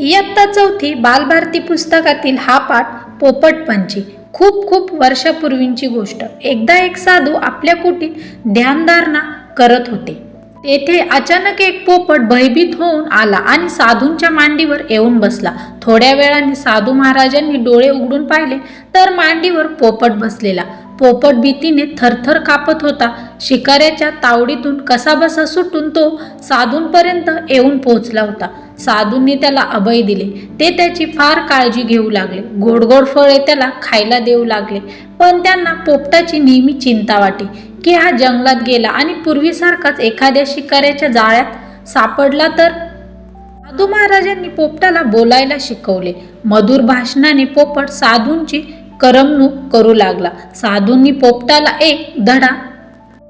इयत्ता चौथी बालभारती पुस्तकातील हा पाठ पोपटपंची खूप खूप वर्षापूर्वींची गोष्ट. एकदा एक साधू आपल्या कुटीत ध्यानधारणा करत होते. तेथे अचानक एक पोपट भयभीत होऊन आला आणि साधूंच्या मांडीवर येऊन बसला. थोड्या वेळाने साधू महाराजांनी डोळे उघडून पाहिले तर मांडीवर पोपट बसलेला. पोपट भीतीने थरथर कापत होता. शिकाऱ्याच्या तावडीतून कसाबसा सुटून तो साधूंपर्यंत येऊन पोहोचला होता. साधूंनी त्याला अभय दिले. ते त्याची फार काळजी घेऊ लागले. गोड गोड फळे त्याला खायला देऊ लागले. पण त्यांना पोपटाची नेहमी चिंता वाटे की हा जंगलात गेला आणि पूर्वीसारखाच एखाद्या शिकाऱ्याच्या जाळ्यात सापडला तर? साधू महाराजांनी पोपटाला बोलायला शिकवले. मधुर भाषणाने पोपट साधूंची करमणूक करू लागला. साधूंनी पोपटाला एक धडा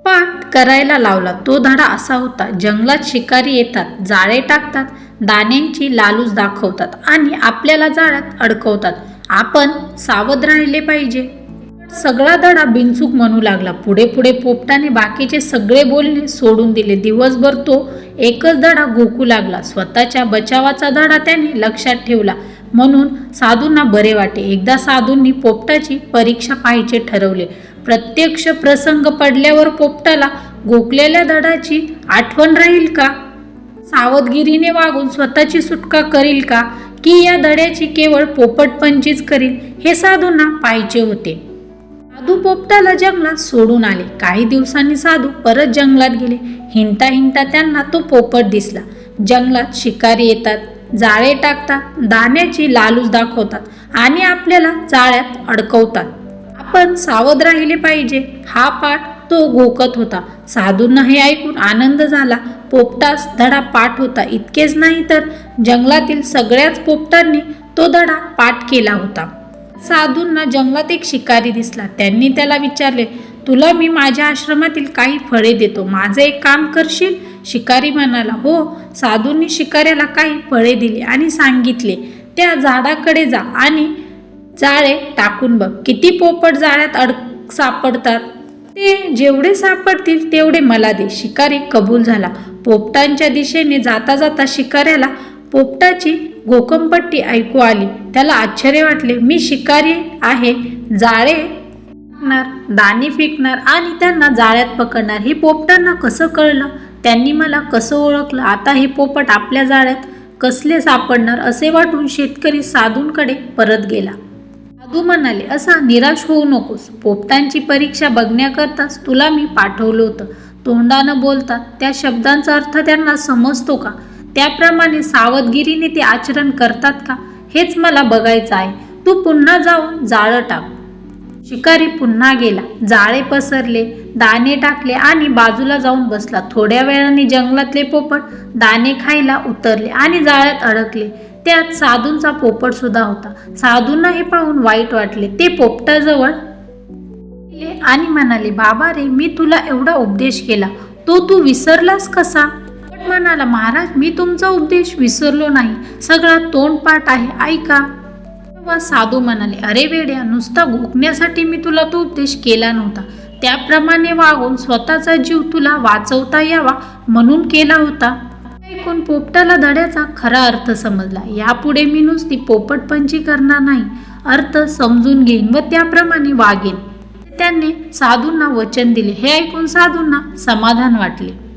पाठ करायला लावला. तो धडा असा होता जंगलात शिकारी येतात जाळे टाकतात दाण्यांची लालूच दाखवतात आणि आपल्याला जाळ्यात अडकवतात. आपण सावध राहिले पाहिजे. सगळा धडा बिनचूक म्हणू लागला. पुढे पुढे पोपटाने बाकीचे सगळे बोलणे सोडून दिले. दिवसभर तो एकच धडा घोकू लागला. स्वतःच्या बचावाचा धडा त्याने लक्षात ठेवला. म्हणून साधूंना बरे वाटे. एकदा साधूंनी पोपटाची परीक्षा पाहायचे ठरवले. प्रत्यक्ष प्रसंग पडल्यावर पोपटाला गोकलेल्या धडाची आठवण राहील का? सावधगिरीने वागून स्वतःची सुटका करील का? की या धड्याची केवळ पोपटपंचीच करील? हे साधूंना पाहिजे होते. साधू पोपटाला जंगलात सोडून आले. काही दिवसांनी साधू परत जंगलात गेले. हिंडता हिंडता त्यांना तो पोपट दिसला. जंगलात शिकारी येतात जाळे टाकतात दाण्याची लालूच दाखवतात आणि आपल्याला जाळ्यात अडकवतात. आपण सावध राहिले पाहिजे. हा पाठ तो घोकत होता. साधूंना हे ऐकून आनंद झाला. पोपटास धडा पाठ होता. इतकेच नाही तर जंगलातील सगळ्याच पोपटांनी तो धडा पाठ केला होता. साधूंना जंगलात एक शिकारी दिसला. त्यांनी त्याला विचारले तुला मी माझ्या आश्रमातील काही फळे देतो. माझं एक काम करशील? शिकारी म्हणाला हो. साधूंनी शिकाऱ्याला काही फळे दिली आणि सांगितले त्या झाडाकडे जा आणि जाळे टाकून बघ. किती पोपट जाळ्यात अड सापडतात? ते जेवढे सापडतील तेवढे मला दे. शिकारी कबूल झाला. पोपटांच्या दिशेने जाता जाता शिकाऱ्याला पोपटाची गोकंपट्टी ऐकू आली. त्याला आश्चर्य वाटले मी शिकारी आहे. जाळे टाकणार दाणे फेकणार आणि त्यांना जाळ्यात पकडणार. हे पोपटांना कसं कळलं? त्यांनी मला कसं ओळखलं? आता हे पोपट आपल्या जाळ्यात कसले सापडणार असे वाटून शेतकरी साधूंकडे परत गेला. तू म्हणाले असा निराश होऊ नकोस. पोपटांची परीक्षा बघण्याकरताच तुला मी पाठवलं होतं. तोंडानं बोलतात त्या शब्दांचा अर्थ त्यांना समजतो का? त्याप्रमाणे सावधगिरीने ते आचरण करतात का? हेच मला बघायचं आहे. तू पुन्हा जाऊन जाळं टाक. शिकारी पुन्हा गेला. जाळे पसरले दाणे टाकले आणि बाजूला जाऊन बसला. थोड्या वेळाने जंगलातले पोपट दाणे खायला उतरले आणि जाळ्यात अडकले. त्यात साधूंचा पोपट सुद्धा होता. साधूंना हे पाहून वाईट वाटले. ते पोपटाजवळ गेले आणि म्हणाले बाबा रे मी तुला एवढा उपदेश केला. तो तू विसरलास कसा? म्हणाला महाराज मी तुमचा उपदेश विसरलो नाही. सगळा तोंडपाठ आहे. ऐका. तेव्हा साधू म्हणाले अरे वेड्या नुसता घोकण्यासाठी मी तुला तो उपदेश केला नव्हता. त्याप्रमाणे वागून स्वतःचा जीव तुला वाचवता यावा म्हणून केला होता. ऐकून पोपटाला धड्याचा खरा अर्थ समजला. यापुढे मी नुसती पोपटपंची करणार नाही अर्थ समजून घेईन व त्याप्रमाणे वागेन. त्यांनी साधूंना वचन दिले. हे ऐकून साधूंना समाधान वाटले.